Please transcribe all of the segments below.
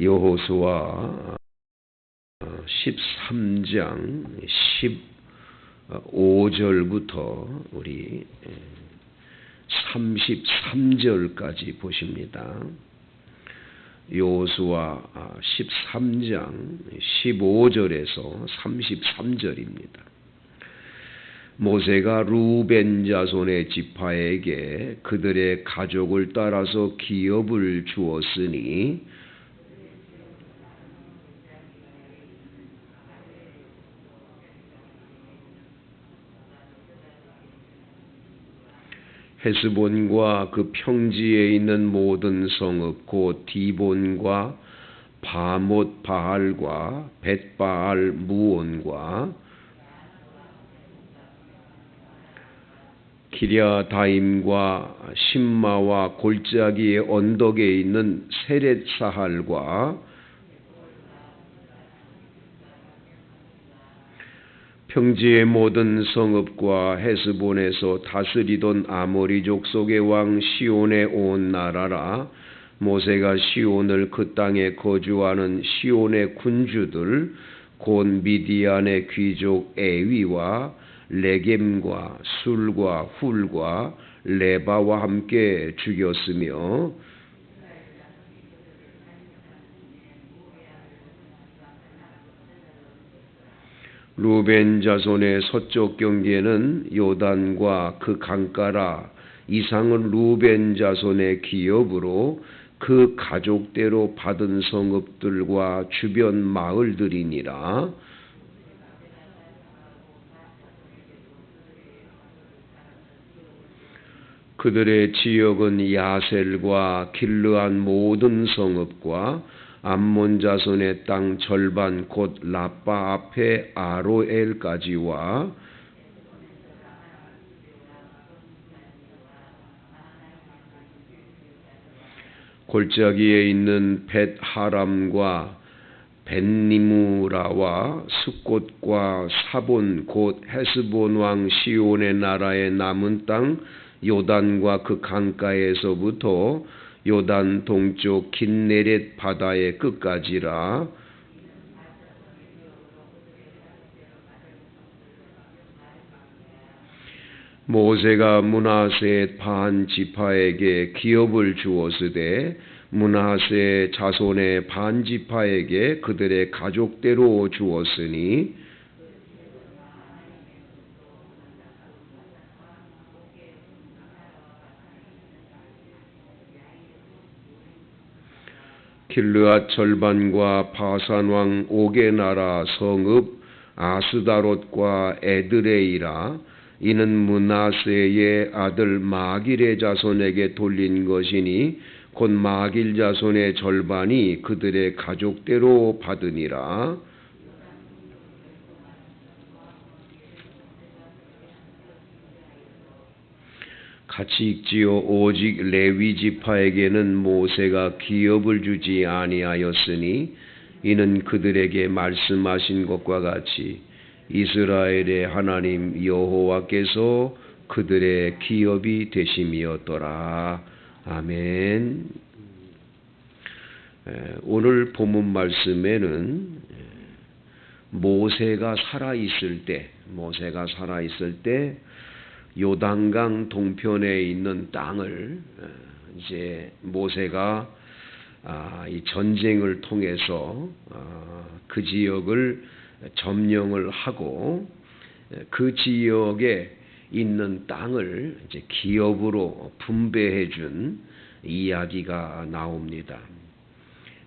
여호수아 13장 15절부터 우리 33절까지 보십니다. 여호수아 13장 15절에서 33절입니다. 모세가 루벤 자손의 지파에게 그들의 가족을 따라서 기업을 주었으니 헤스본과 그 평지에 있는 모든 성읍 곧 디본과 바못 바알과 벳바알 무온과 기랴다임과 신마와 골짜기의 언덕에 있는 세렛사할과 평지의 모든 성읍과 헤스본에서 다스리던 아모리 족속의 왕 시온의 온 나라라. 모세가 시온을 그 땅에 거주하는 시온의 군주들 곧 미디안의 귀족 에위와 레겜과 술과 훌과 레바와 함께 죽였으며 루벤 자손의 서쪽 경계는 요단과 그 강가라 이상은 루벤 자손의 기업으로 그 가족대로 받은 성읍들과 주변 마을들이니라. 그들의 지역은 야셀과 길르한 모든 성읍과 암몬 자손의 땅 절반 곧 라빠 앞에 아로엘까지와. 골짜기에 있는 벳하람과 벤니무라와 숫곳과 사본 곧 헤스본 왕 시온의 나라의 남은 땅 요단과 그 강가에서부터 요단 동쪽 긴네렛 바다의 끝까지라. 모세가 문하세 반 지파에게 기업을 주었으되 문하세 자손의 반 지파에게 그들의 가족대로 주었으니 길르앗 절반과 바산 왕 오게 나라 성읍 아스다롯과 에드레이라 이는 문하세의 아들 마길의 자손에게 돌린 것이니 곧 마길 자손의 절반이 그들의 가족대로 받으니라 같이 읽지요 오직 레위 지파에게는 모세가 기업을 주지 아니하였으니 이는 그들에게 말씀하신 것과 같이 이스라엘의 하나님 여호와께서 그들의 기업이 되심이었더라. 아멘. 오늘 본문 말씀에는 모세가 살아 있을 때, 모세가 살아 있을 때 요단강 동편에 있는 땅을 이제 모세가 아, 이 전쟁을 통해서 아, 그 지역을 점령을 하고 그 지역에 있는 땅을 이제 기업으로 분배해 준 이야기가 나옵니다.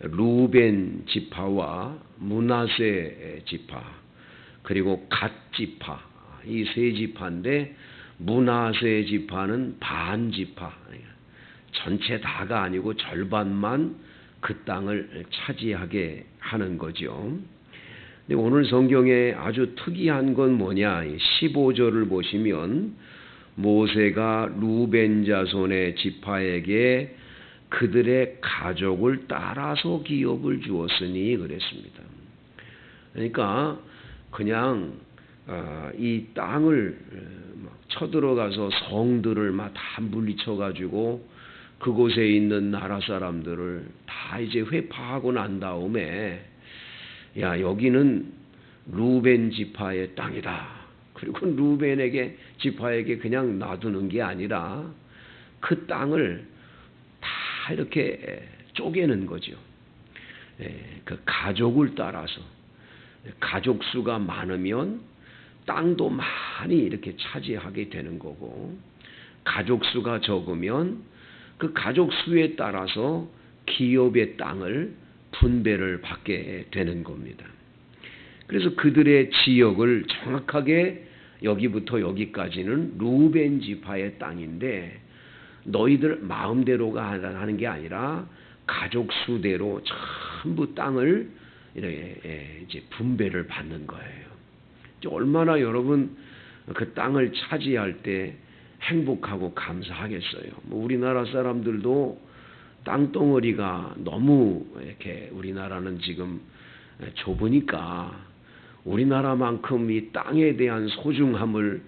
루벤 지파와 문하세 지파 그리고 갓 지파 이 세 지파인데 문하세 지파는 반 지파 전체 다가 아니고 절반만 그 땅을 차지하게 하는 거죠. 근데 오늘 성경에 아주 특이한 건 뭐냐? 15절을 보시면 모세가 루벤 자손의 지파에게 그들의 가족을 따라서 기업을 주었으니 그랬습니다. 그러니까 그냥 어, 이 땅을 쳐들어가서 성들을 막 다 물리쳐 가지고 그곳에 있는 나라 사람들을 다 이제 회파하고 난 다음에 야 여기는 루벤 지파의 땅이다. 그리고 루벤에게 지파에게 그냥 놔두는 게 아니라 그 땅을 다 이렇게 쪼개는 거죠. 예, 그 가족을 따라서 가족 수가 많으면 땅도 많이 이렇게 차지하게 되는 거고 가족 수가 적으면 그 가족 수에 따라서 기업의 땅을 분배를 받게 되는 겁니다. 그래서 그들의 지역을 정확하게 여기부터 여기까지는 루벤 지파의 땅인데 너희들 마음대로가 하는 게 아니라 가족 수대로 전부 땅을 이렇게 예, 분배를 받는 거예요. 얼마나 여러분 그 땅을 차지할 때 행복하고 감사하겠어요. 뭐 우리나라 사람들도 땅덩어리가 너무 이렇게 우리나라는 지금 좁으니까 우리나라만큼 이 땅에 대한 소중함을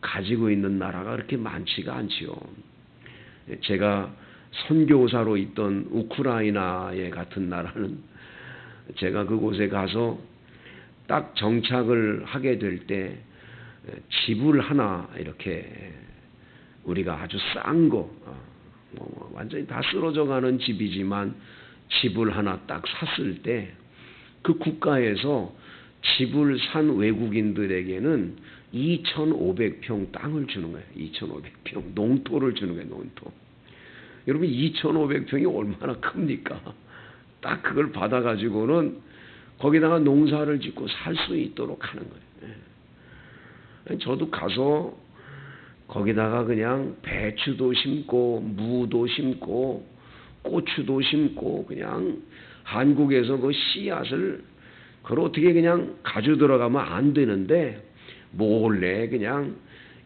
가지고 있는 나라가 그렇게 많지가 않지요. 제가 선교사로 있던 우크라이나의 같은 나라는 제가 그곳에 가서 딱 정착을 하게 될 때 집을 하나 이렇게 우리가 아주 싼 거, 어, 뭐 완전히 다 쓰러져 가는 집이지만 집을 하나 딱 샀을 때 그 국가에서 집을 산 외국인들에게는 2,500평 땅을 주는 거예요. 2,500평 농토를 주는 거예요. 농토. 여러분 2,500평이 얼마나 큽니까? 딱 그걸 받아가지고는 거기다가 농사를 짓고 살 수 있도록 하는 거예요. 예. 저도 가서 거기다가 그냥 배추도 심고 무도 심고 고추도 심고 그냥 한국에서 그 씨앗을 그걸 어떻게 그냥 가져 들어가면 안 되는데 몰래 그냥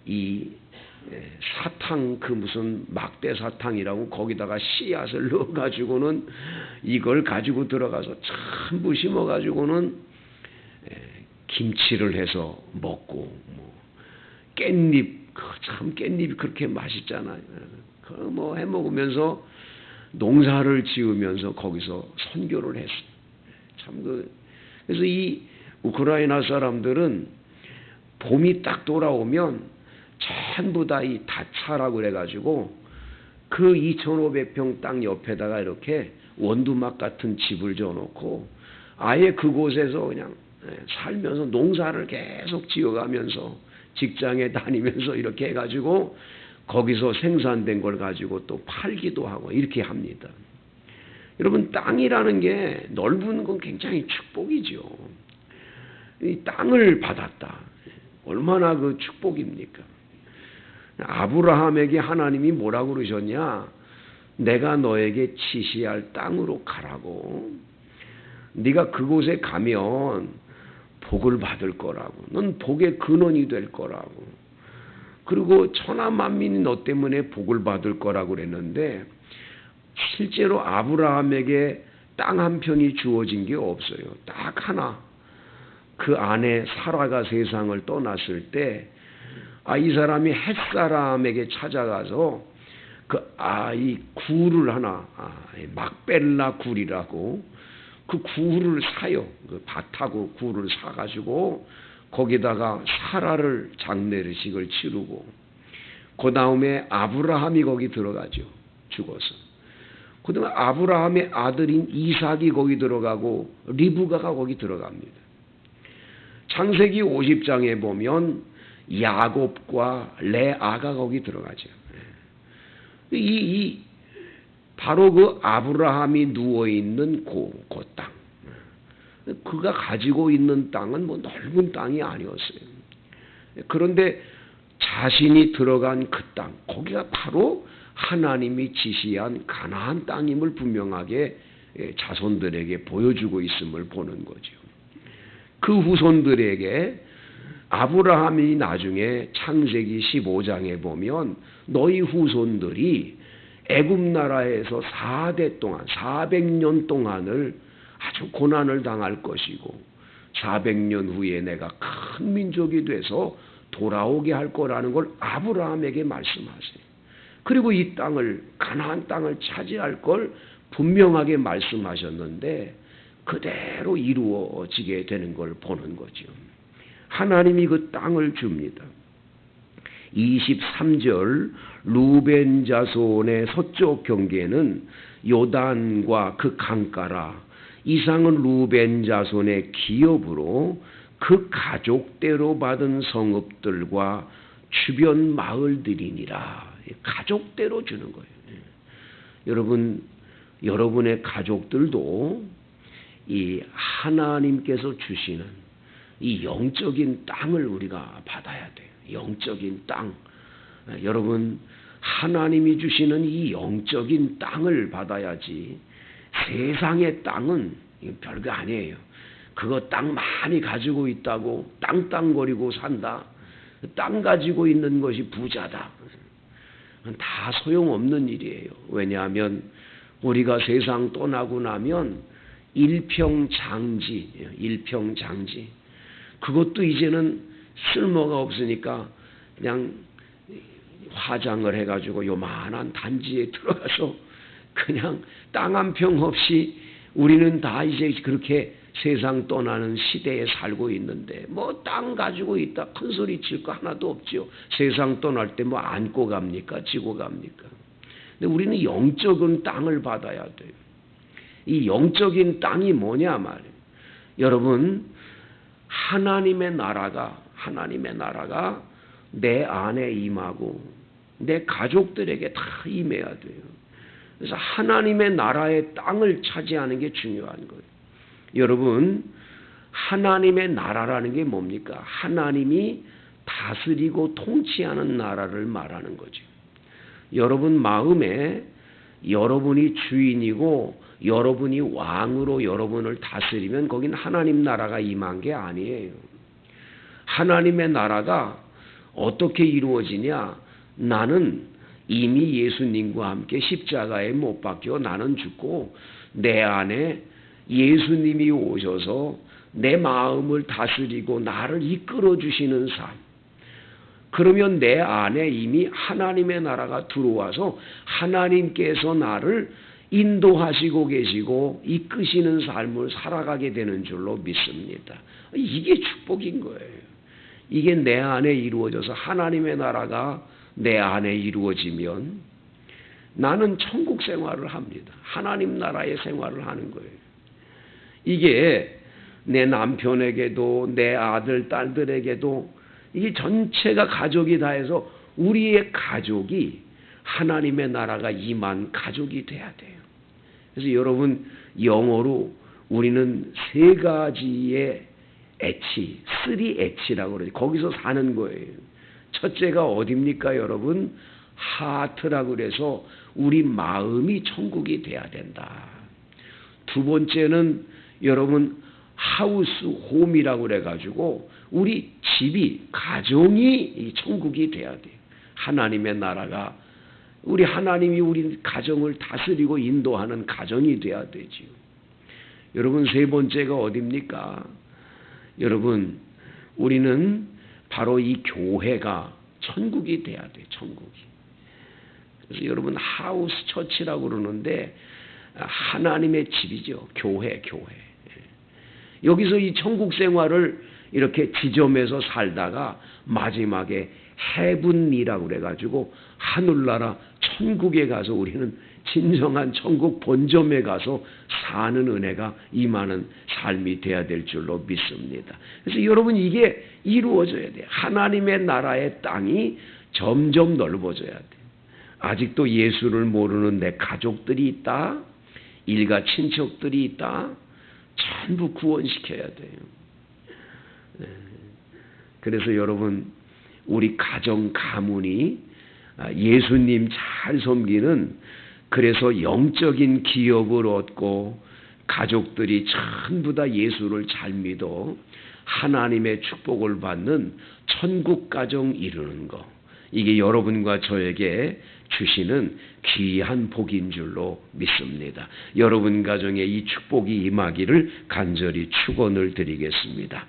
이 예, 사탕 그 무슨 막대 사탕이라고 거기다가 씨앗을 넣어 가지고는 이걸 가지고 들어가서 전부 심어 가지고는 예, 김치를 해서 먹고 뭐 깻잎 그참 깻잎이 그렇게 맛있잖아요. 그뭐 해 먹으면서 농사를 지으면서 거기서 선교를 했어. 참그 그래서 이 우크라이나 사람들은 봄이 딱 돌아오면 전부 다 이 다차라고 그래가지고 그 2,500평 땅 옆에다가 이렇게 원두막 같은 집을 지어놓고 아예 그곳에서 그냥 예, 살면서 농사를 계속 지어가면서 직장에 다니면서 이렇게 해가지고 거기서 생산된 걸 가지고 또 팔기도 하고 이렇게 합니다. 여러분 땅이라는 게 넓은 건 굉장히 축복이죠. 이 땅을 받았다. 얼마나 그 축복입니까? 아브라함에게 하나님이 뭐라고 그러셨냐? 내가 너에게 지시할 땅으로 가라고. 네가 그곳에 가면 복을 받을 거라고. 넌 복의 근원이 될 거라고. 그리고 천하 만민이 너 때문에 복을 받을 거라고 그랬는데 실제로 아브라함에게 땅 한 편이 주어진 게 없어요. 딱 하나. 그 안에 사라가 세상을 떠났을 때, 아, 이 사람이 햇사람에게 찾아가서 그, 아, 이 굴을 하나, 아, 막벨라 굴이라고 그 굴을 사요. 그 밭하고 굴을 사가지고 거기다가 사라를 장례식을 치르고 그 다음에 아브라함이 거기 들어가죠. 죽어서. 그 다음에 아브라함의 아들인 이삭이 거기 들어가고 리브가가 거기 들어갑니다. 창세기 50장에 보면 야곱과 레아가 거기 들어가죠. 이, 이 바로 그 아브라함이 누워 있는 그, 그 땅. 그가 가지고 있는 땅은 뭐 넓은 땅이 아니었어요. 그런데 자신이 들어간 그 땅, 거기가 바로 하나님이 지시한 가나안 땅임을 분명하게 예, 자손들에게 보여주고 있음을 보는 거죠. 그 후손들에게 아브라함이 나중에 창세기 15장에 보면 너희 후손들이 애굽 나라에서 4대 동안 400년 동안을 아주 고난을 당할 것이고 400년 후에 내가 큰 민족이 돼서 돌아오게 할 거라는 걸 아브라함에게 말씀하세요. 그리고 이 땅을 가나안 땅을 차지할 걸 분명하게 말씀하셨는데 그대로 이루어지게 되는 걸 보는 거죠. 하나님이 그 땅을 줍니다. 23절 루벤 자손의 서쪽 경계는 요단과 그 강가라 이상은 루벤 자손의 기업으로 그 가족대로 받은 성읍들과 주변 마을들이니라 가족대로 주는 거예요. 예. 여러분 여러분의 가족들도 이 하나님께서 주시는 이 영적인 땅을 우리가 받아야 돼요. 영적인 땅. 여러분, 하나님이 주시는 이 영적인 땅을 받아야지 세상의 땅은 별거 아니에요. 그거 땅 많이 가지고 있다고 땅땅거리고 산다. 땅 가지고 있는 것이 부자다. 다 소용없는 일이에요. 왜냐하면 우리가 세상 떠나고 나면 일평장지, 일평장지. 그것도 이제는 쓸모가 없으니까 그냥 화장을 해가지고 요만한 단지에 들어가서 그냥 땅 한 평 없이 우리는 다 이제 그렇게 세상 떠나는 시대에 살고 있는데 뭐 땅 가지고 있다 큰 소리 칠 거 하나도 없죠. 세상 떠날 때 뭐 안고 갑니까? 지고 갑니까? 근데 우리는 영적인 땅을 받아야 돼요. 이 영적인 땅이 뭐냐 말이에요. 여러분 하나님의 나라가 하나님의 나라가 내 안에 임하고 내 가족들에게 다 임해야 돼요. 그래서 하나님의 나라의 땅을 차지하는 게 중요한 거예요. 여러분 하나님의 나라라는 게 뭡니까? 하나님이 다스리고 통치하는 나라를 말하는 거죠. 여러분 마음에 여러분이 주인이고 여러분이 왕으로 여러분을 다스리면 거긴 하나님 나라가 임한 게 아니에요. 하나님의 나라가 어떻게 이루어지냐? 나는 이미 예수님과 함께 십자가에 못 박혀 나는 죽고 내 안에 예수님이 오셔서 내 마음을 다스리고 나를 이끌어 주시는 삶. 그러면 내 안에 이미 하나님의 나라가 들어와서 하나님께서 나를 인도하시고 계시고 이끄시는 삶을 살아가게 되는 줄로 믿습니다. 이게 축복인 거예요. 이게 내 안에 이루어져서 하나님의 나라가 내 안에 이루어지면 나는 천국 생활을 합니다. 하나님 나라의 생활을 하는 거예요. 이게 내 남편에게도 내 아들, 딸들에게도 이게 전체가 가족이 다 해서 우리의 가족이 하나님의 나라가 임한 가족이 돼야 돼요. 그래서 여러분 영어로 우리는 세 가지의 애치, 쓰리 애치라고 그러죠. 거기서 사는 거예요. 첫째가 어딥니까, 여러분? 하트라고 그래서 우리 마음이 천국이 돼야 된다. 두 번째는 여러분 하우스 홈이라고 그래 가지고 우리 집이 가정이 천국이 돼야 돼요. 하나님의 나라가 우리 하나님이 우리 가정을 다스리고 인도하는 가정이 돼야 되지요. 여러분 세 번째가 어딥니까? 여러분 우리는 바로 이 교회가 천국이 돼야 돼. 천국이. 그래서 여러분 하우스 처치라고 그러는데 하나님의 집이죠. 교회, 교회. 여기서 이 천국 생활을 이렇게 지점에서 살다가 마지막에 해분이라고 그래가지고 하늘나라 천국에 가서 우리는 진정한 천국 본점에 가서 사는 은혜가 임하는 삶이 돼야 될 줄로 믿습니다. 그래서 여러분 이게 이루어져야 돼요. 하나님의 나라의 땅이 점점 넓어져야 돼요. 아직도 예수를 모르는 내 가족들이 있다. 일가 친척들이 있다. 전부 구원시켜야 돼요. 네. 그래서 여러분 우리 가정 가문이 예수님 잘 섬기는 그래서 영적인 기업을 얻고 가족들이 전부 다 예수를 잘 믿어 하나님의 축복을 받는 천국 가정 이루는 것. 이게 여러분과 저에게 주시는 귀한 복인 줄로 믿습니다. 여러분 가정에 이 축복이 임하기를 간절히 축원을 드리겠습니다.